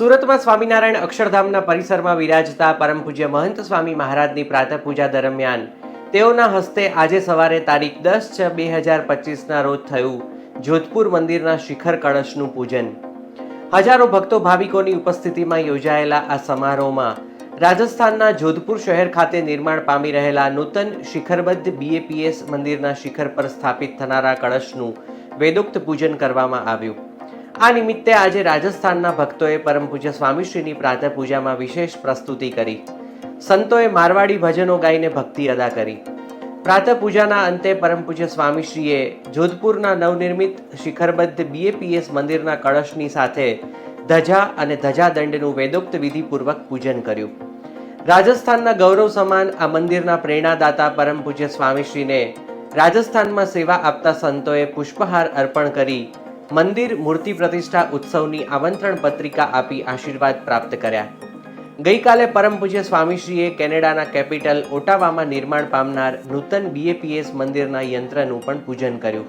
સુરતમાં સ્વામિનારાયણ અક્ષરધામના પરિસરમાં વિરાજતા પરમ પૂજ્ય મહંત સ્વામી મહારાજની પ્રાતઃ પૂજા દરમિયાન તેઓના હસ્તે આજે સવારે તારીખ દસ છ બે હજાર પચીસના રોજ થયું જોધપુર મંદિરના શિખર કળશનું પૂજન. હજારો ભક્તો ભાવિકોની ઉપસ્થિતિમાં યોજાયેલા આ સમારોહમાં રાજસ્થાનના જોધપુર શહેર ખાતે નિર્માણ પામી રહેલા નૂતન શિખરબદ્ધ બીએપીએસ મંદિરના શિખર પર સ્થાપિત થનારા કળશનું વેદોક્ત પૂજન કરવામાં આવ્યું. આ નિમિત્તે આજે રાજસ્થાનના ભક્તોએ પરમ પૂજ્ય સ્વામીશ્રીની પ્રાતઃ પૂજામાં વિશેષ પ્રસ્તુતિ કરી. સંતોએ મારવાડી ભજનો ગાઈને ભક્તિ અદા કરી. પ્રાતઃ પૂજાના અંતે પરમ પૂજ્ય સ્વામીશ્રીએ જોધપુરના નવનિર્મિત શિખરબદ્ધ બીએપીએસ મંદિરના કળશની સાથે ધજા અને ધજાદંડનું વેદોક્ત વિધિપૂર્વક પૂજન કર્યું. રાજસ્થાનના ગૌરવ સમાન આ મંદિરના પ્રેરણાદાતા પરમ પૂજ્ય સ્વામીશ્રીને રાજસ્થાનમાં સેવા આપતા સંતોએ પુષ્પહાર અર્પણ કરી મંદિર મૂર્તિ પ્રતિષ્ઠા ઉત્સવની આમંત્રણ પત્રિકા આપી આશીર્વાદ પ્રાપ્ત કર્યા. ગઈકાલે પરમ પૂજ્ય સ્વામીશ્રીએ કેનેડાના કેપિટલ ઓટાવામાં નિર્માણ પામનાર નૂતન બીએપીએસ મંદિરના યંત્રનું પણ પૂજન કર્યું.